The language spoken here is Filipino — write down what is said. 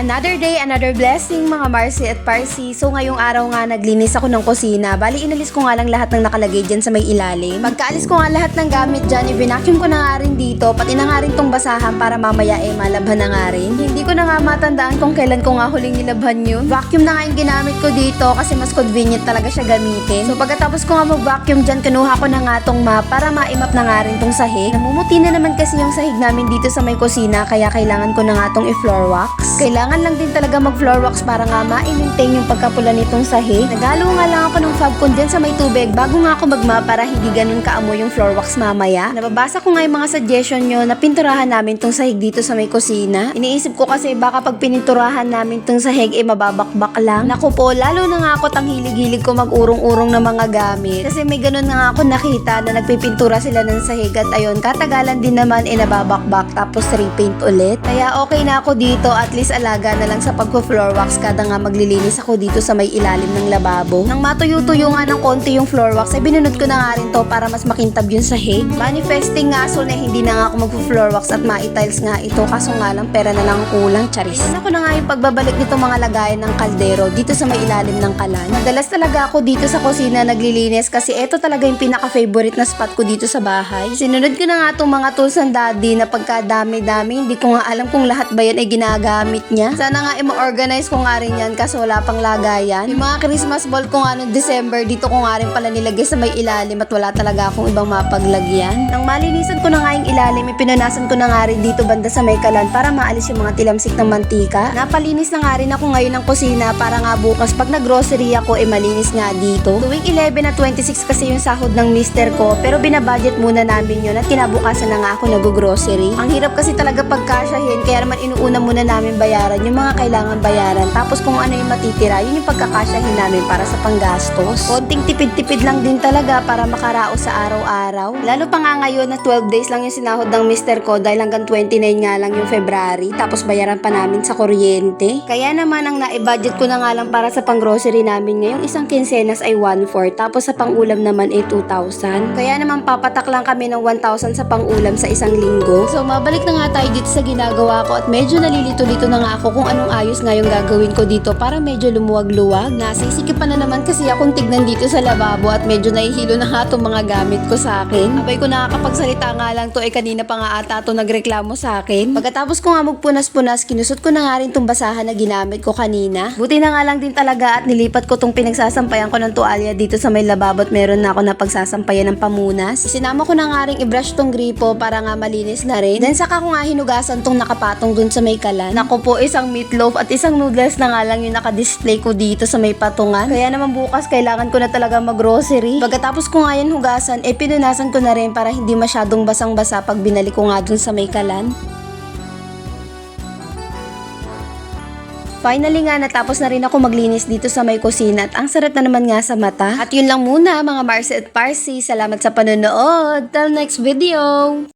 Another day, another blessing mga Marcy at Parsi. So ngayong araw nga naglinis ako ng kusina. Bali inalis ko nga lang lahat ng nakalagay dyan sa may ilalim. Pagkaalis ko nga lahat ng gamit dyan, i-vacuum ko na nga rin dito. Pati na nga rin tong basahan para mamaya eh malabhan na nga rin. Hindi ko na nga matandaan kung kailan ko nga huling nilabhan yun. Vacuum na nga yung ginamit ko dito kasi mas convenient talaga siya gamitin. So pagkatapos ko nga mag-vacuum dyan, kinuha ko na nga tong map para ma-imap na nga rin tong sahig. Namumuti na naman kasi yung sahig namin dito sa may kusina kaya kailangan ko na nga tong i-floor wax. Kailangan lang din talaga mag-floor wax para nga ma-maintain yung pagkapula nitong sahig. Nagalo nga lang ako ng fab dyan sa may tubig bago nga ako magma para hindi ganun kaamoy yung floor wax mamaya. Nababasa ko nga yung mga suggestion nyo na pinturahan namin tong sahig dito sa may kusina. Iniisip ko kasi baka pag pininturahan namin tong sahig eh mababakbak lang. Naku po, lalo na nga ako tang hilig-hilig ko mag-urong-urong ng mga gamit. Kasi may ganun nga ako nakita na nagpipintura sila ng sahig at ayun, katagalan din naman eh nababakbak tapos repaint ulit. Kaya okay na ako dito at least alaga na lang sa pagko-floor wax kada nga maglilinis ako dito sa may ilalim ng lababo. Nang matuyo-tuyo nga ng konti yung floor wax, ay binunod ko na nga rin to para mas makintab yung sahig. Manifesting nga so na hindi na nga ako mag-floor wax at ma-tiles nga ito kaso nga lang pera na lang ang kulang, charis. Ano ko na nga yung pagbabalik nito mga lagayan ng kaldero dito sa may ilalim ng kalan. Madalas talaga ako dito sa kusina naglilinis kasi ito talaga yung pinaka-favorite na spot ko dito sa bahay. Sinunod ko na nga itong mga tools ng daddy na pagkadami-dami, hindi ko nga alam kung lahat ba yan ay ginagamit niya. Sana nga i-organize ko nga rin yan kasi wala pang lagayan. Yung mga Christmas ball ko nga noong December, dito ko nga rin pala nilagay sa may ilalim at wala talaga akong ibang mapaglagyan. Nang malinisan ko na nga yung ilalim, ipinunasan ko na nga rin dito banda sa may kalan para maalis yung mga tilamsik ng mantika. Napalinis na nga rin ako ngayon ng kusina para nga bukas pag nag-grocery ako, eh malinis nga dito. Tuwing 11 at 26 kasi yung sahod ng mister ko, pero binabudget muna namin yun at kinabukasan na nga ako nag-grocery. Ang hirap kasi talaga pagkasyahin, kaya naman inuuna muna namin bayaran yung mga kailangan bayaran. Tapos kung ano yung matitira, yun yung pagkakasyahin namin para sa panggastos. Konting tipid-tipid lang din talaga para makaraos sa araw-araw. Lalo pa nga ngayon na 12 days lang yung sinahod ng mister ko dahil hanggang 29 nga lang yung February. Tapos bayaran pa namin sa kuryente. Kaya naman ang na-budget ko na nga lang para sa pang-grocery namin ngayong isang kinsenas ay 1.4 tapos sa pang-ulam naman ay 2,000. Kaya naman papatak lang kami ng 1,000 sa pang-ulam sa isang linggo. So mabalik na nga tayo dito sa ginagawa ko at medyo nalilito-lito na nga kung anong ayos nga yung gagawin ko dito para medyo lumuwag-luwag. Nasisikipan na naman kasi akong tignan dito sa lababo at medyo nahihilo na nga itong mga gamit ko sa akin. Abay ko nakakapagsalita nga lang to eh kanina pa nga ata to nagreklamo sa akin. Pagkatapos ko nga magpunas-punas, kinusot ko na nga rin tong basahan na ginamit ko kanina. Buti na nga lang din talaga at nilipat ko tong pinagsasampayan ko ng tuwalya dito sa may lababo at meron na ako na pagsasampayan ng pamunas. Sinama ko na nga rin i-brush tong gripo para nga malinis na rin. Then saka ko nga hinugasan tong nakapatong dun sa may kalan. Nako po, isang meatloaf at isang noodles na nga lang yung nakadisplay ko dito sa may patungan. Kaya naman bukas kailangan ko na talaga mag-grocery. Pagkatapos ko nga yan hugasan, eh pinunasan ko na rin para hindi masyadong basang-basa pag binalik ko nga dun sa may kalan. Finally nga, natapos na rin ako maglinis dito sa may kusina at ang sarap na naman nga sa mata. At yun lang muna mga Marcy at Parsi. Salamat sa panonood. Till next video!